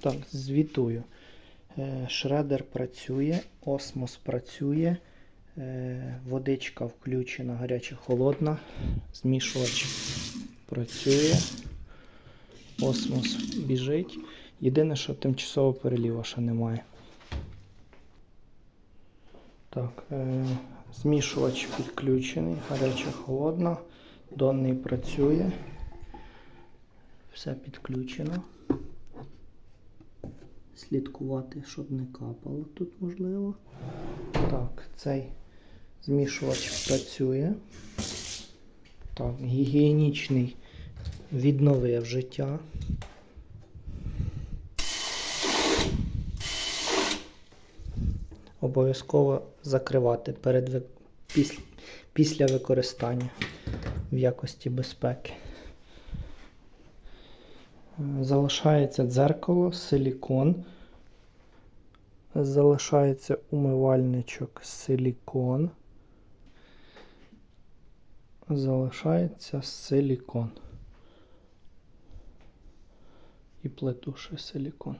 Так, звітую. Е, Шредер працює, осмос працює, е, водичка включена, гаряча холодна, змішувач працює, осмос біжить. Єдине, що тимчасово переліва ще немає. Так, е, змішувач підключений, гаряча холодна, донний працює. Все підключено. Слідкувати, щоб не капало тут можливо. Так, цей змішувач працює. Так, гігієнічний відновив життя. Обов'язково закривати перед після, після використання в якості безпеки. Залишається дзеркало, силікон. Залишається умивальничок силікон. Залишається силікон. І плетуший силікон.